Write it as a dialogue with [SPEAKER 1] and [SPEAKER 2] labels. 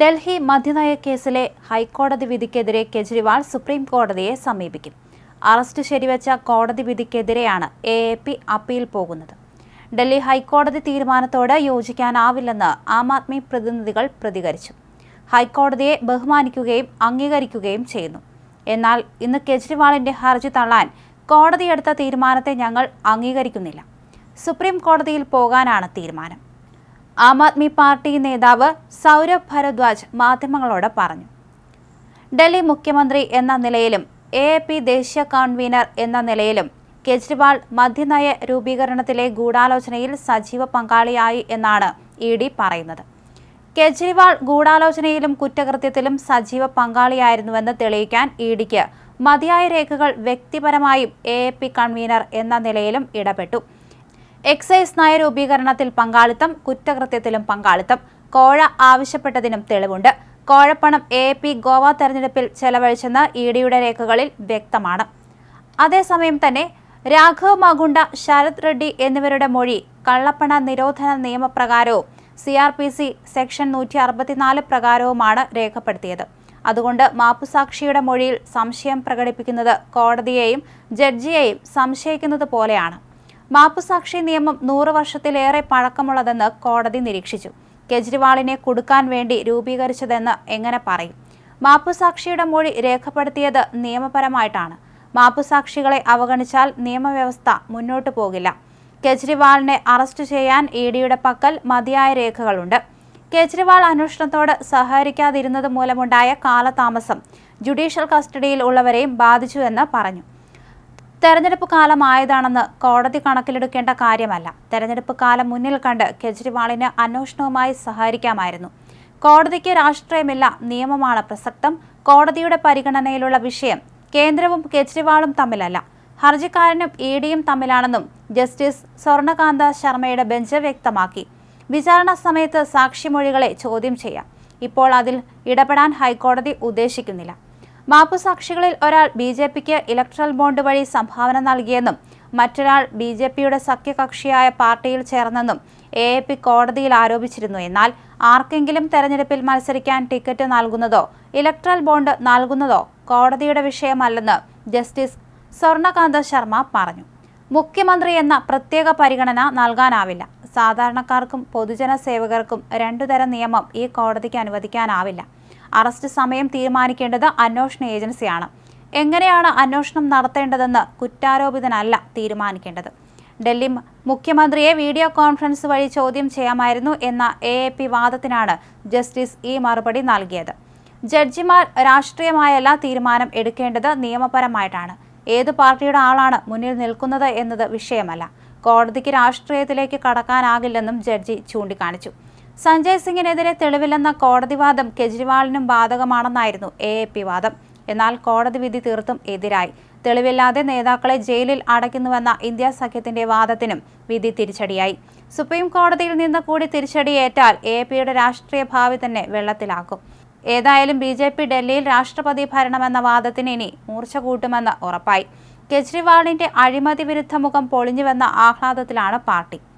[SPEAKER 1] ഡൽഹി മദ്യനയ കേസിലെ ഹൈക്കോടതി വിധിക്കെതിരെ കെജ്രിവാൾ സുപ്രീം കോടതിയെ സമീപിക്കും. അറസ്റ്റ് ശരിവെച്ച കോടതി വിധിക്കെതിരെയാണ് എ എ പി അപ്പീൽ പോകുന്നത്. ഡൽഹി ഹൈക്കോടതി തീരുമാനത്തോട് യോജിക്കാനാവില്ലെന്ന് ആം ആദ്മി പ്രതിനിധികൾ പ്രതികരിച്ചു. ഹൈക്കോടതിയെ ബഹുമാനിക്കുകയും അംഗീകരിക്കുകയും ചെയ്യുന്നു. എന്നാൽ ഇന്ന് കെജ്രിവാളിന്റെ ഹർജി തള്ളാൻ കോടതിയെടുത്ത തീരുമാനത്തെ ഞങ്ങൾ അംഗീകരിക്കുന്നില്ല. സുപ്രീം കോടതിയിൽ പോകാനാണ് തീരുമാനം. ആം ആദ്മി പാർട്ടി നേതാവ് സൗരഭ് ഭരദ്വാജ് മാധ്യമങ്ങളോട് പറഞ്ഞു. ഡൽഹി മുഖ്യമന്ത്രി എന്ന നിലയിലും എ എ പി ദേശീയ കൺവീനർ എന്ന നിലയിലും കെജ്രിവാൾ മധ്യനയ രൂപീകരണത്തിലെ ഗൂഢാലോചനയിൽ സജീവ പങ്കാളിയായി എന്നാണ് ഇ ഡി പറയുന്നത്. കെജ്രിവാൾ ഗൂഢാലോചനയിലും കുറ്റകൃത്യത്തിലും സജീവ പങ്കാളിയായിരുന്നുവെന്ന് തെളിയിക്കാൻ ഇ ഡിക്ക് മതിയായ രേഖകൾ വ്യക്തിപരമായും എ എ പി കൺവീനർ എന്ന നിലയിലും ഇടപെട്ടു. എക്സൈസ് നയരൂപീകരണത്തിൽ പങ്കാളിത്തം കുറ്റകൃത്യത്തിലും പങ്കാളിത്തം. കോഴ ആവശ്യപ്പെട്ടതിനും തെളിവുണ്ട്. കോഴപ്പണം എ പി ഗോവ തെരഞ്ഞെടുപ്പിൽ ചെലവഴിച്ചെന്ന് ഇ ഡിയുടെ രേഖകളിൽ വ്യക്തമാണ്. അതേസമയം തന്നെ രാഘവ് മകുണ്ട ശരത് റെഡ്ഡി എന്നിവരുടെ മൊഴി കള്ളപ്പണ നിരോധന നിയമപ്രകാരവും C R P C section നൂറ്റി അറുപത്തിനാല് പ്രകാരവുമാണ് രേഖപ്പെടുത്തിയത്. അതുകൊണ്ട് മാപ്പുസാക്ഷിയുടെ മൊഴിയിൽ സംശയം പ്രകടിപ്പിക്കുന്നത് കോടതിയെയും ജഡ്ജിയെയും സംശയിക്കുന്നത് പോലെയാണ്. മാപ്പുസാക്ഷി നിയമം നൂറ് വർഷത്തിലേറെ പഴക്കമുള്ളതെന്ന് കോടതി നിരീക്ഷിച്ചു. കെജ്രിവാളിനെ കൊടുക്കാൻ വേണ്ടി രൂപീകരിച്ചതെന്ന് എങ്ങനെ പറയും? മാപ്പുസാക്ഷിയുടെ മൊഴി രേഖപ്പെടുത്തിയത് നിയമപരമായിട്ടാണ്. മാപ്പുസാക്ഷികളെ അവഗണിച്ചാൽ നിയമവ്യവസ്ഥ മുന്നോട്ടു പോകില്ല. കെജ്രിവാളിനെ അറസ്റ്റ് ചെയ്യാൻ ഇ ഡിയുടെ പക്കൽ മതിയായ രേഖകളുണ്ട്. കേജ്രിവാൾ അന്വേഷണത്തോട് സഹകരിക്കാതിരുന്നത് മൂലമുണ്ടായ കാലതാമസം ജുഡീഷ്യൽ കസ്റ്റഡിയിൽ ഉള്ളവരെയും ബാധിച്ചുവെന്ന് പറഞ്ഞു. തെരഞ്ഞെടുപ്പ് കാലമായതാണെന്ന് കോടതി കണക്കിലെടുക്കേണ്ട കാര്യമല്ല. തെരഞ്ഞെടുപ്പ് കാലം മുന്നിൽ കണ്ട് കെജ്രിവാളിന് അന്വേഷണവുമായി സഹകരിക്കാമായിരുന്നു. കോടതിക്ക് രാഷ്ട്രീയമില്ല നിയമമാണ് പ്രസക്തം കോടതിയുടെ പരിഗണനയിലുള്ള വിഷയം കേന്ദ്രവും കെജ്രിവാളും തമ്മിലല്ല. ഹർജിക്കാരനും ഇ ഡിയും തമ്മിലാണെന്നും ജസ്റ്റിസ് സ്വർണകാന്ത ശർമ്മയുടെ ബെഞ്ച് വ്യക്തമാക്കി. വിചാരണ സമയത്ത് സാക്ഷിമൊഴികളെ ചോദ്യം ചെയ്യാം. ഇപ്പോൾ അതിൽ ഇടപെടാൻ ഹൈക്കോടതി ഉദ്ദേശിക്കുന്നില്ല. മാപ്പുസാക്ഷികളിൽ ഒരാൾ ബി ജെ പിക്ക് ഇലക്ട്രൽ ബോണ്ട് വഴി സംഭാവന നൽകിയെന്നും മറ്റൊരാൾ ബി ജെ പിയുടെ സഖ്യകക്ഷിയായ പാർട്ടിയിൽ ചേർന്നെന്നും എ എ പി കോടതിയിൽ ആരോപിച്ചിരുന്നു. എന്നാൽ ആർക്കെങ്കിലും തെരഞ്ഞെടുപ്പിൽ മത്സരിക്കാൻ ടിക്കറ്റ് നൽകുന്നതോ ഇലക്ട്രൽ ബോണ്ട് നൽകുന്നതോ കോടതിയുടെ വിഷയമല്ലെന്ന് ജസ്റ്റിസ് സ്വർണകാന്ത ശർമ്മ പറഞ്ഞു. മുഖ്യമന്ത്രി എന്ന പ്രത്യേക പരിഗണന നൽകാനാവില്ല. സാധാരണക്കാർക്കും പൊതുജന സേവകർക്കും രണ്ടുതരം നിയമം ഈ കോടതിക്ക് അനുവദിക്കാനാവില്ല. അറസ്റ്റ് സമയം തീരുമാനിക്കേണ്ടത് അന്വേഷണ ഏജൻസിയാണ്. എങ്ങനെയാണ് അന്വേഷണം നടത്തേണ്ടതെന്ന് കുറ്റാരോപിതനല്ല തീരുമാനിക്കേണ്ടത്. ഡൽഹി മുഖ്യമന്ത്രിയെ വീഡിയോ കോൺഫറൻസ് വഴി ചോദ്യം ചെയ്യാമായിരുന്നു എന്ന എ എ പി വാദത്തിനാണ് ജസ്റ്റിസ് ഈ മറുപടി നൽകിയത്. ജഡ്ജിമാർ രാഷ്ട്രീയമായല്ല തീരുമാനം എടുക്കേണ്ടത് നിയമപരമായിട്ടാണ്. ഏത് പാർട്ടിയുടെ ആളാണ് മുന്നിൽ നിൽക്കുന്നത് എന്നത് വിഷയമല്ല. കോടതിക്ക് രാഷ്ട്രീയത്തിലേക്ക് കടക്കാനാകില്ലെന്നും ജഡ്ജി ചൂണ്ടിക്കാണിച്ചു. സഞ്ജയ് സിംഗിനെതിരെ തെളിവില്ലെന്ന കോടതി വാദം കെജ്രിവാളിനും ബാധകമാണെന്നായിരുന്നു എ എ പി വാദം. എന്നാൽ കോടതി വിധി തീർത്തും എതിരായി. തെളിവില്ലാതെ നേതാക്കളെ ജയിലിൽ അടയ്ക്കുന്നുവെന്ന ഇന്ത്യ സഖ്യത്തിന്റെ വാദത്തിനും വിധി തിരിച്ചടിയായി. സുപ്രീം കോടതിയിൽ നിന്ന് കൂടി തിരിച്ചടിയേറ്റാൽ എ പിയുടെ രാഷ്ട്രീയ ഭാവി തന്നെ വെള്ളത്തിലാക്കും. ഏതായാലും ബി ജെ പി ഡൽഹിയിൽ രാഷ്ട്രപതി ഭരണമെന്ന വാദത്തിന് ഇനി മൂർച്ച കൂട്ടുമെന്ന് ഉറപ്പായി. കെജ്രിവാളിന്റെ അഴിമതി വിരുദ്ധ മുഖം പൊളിഞ്ഞുവെന്ന ആഹ്ലാദത്തിലാണ് പാർട്ടി.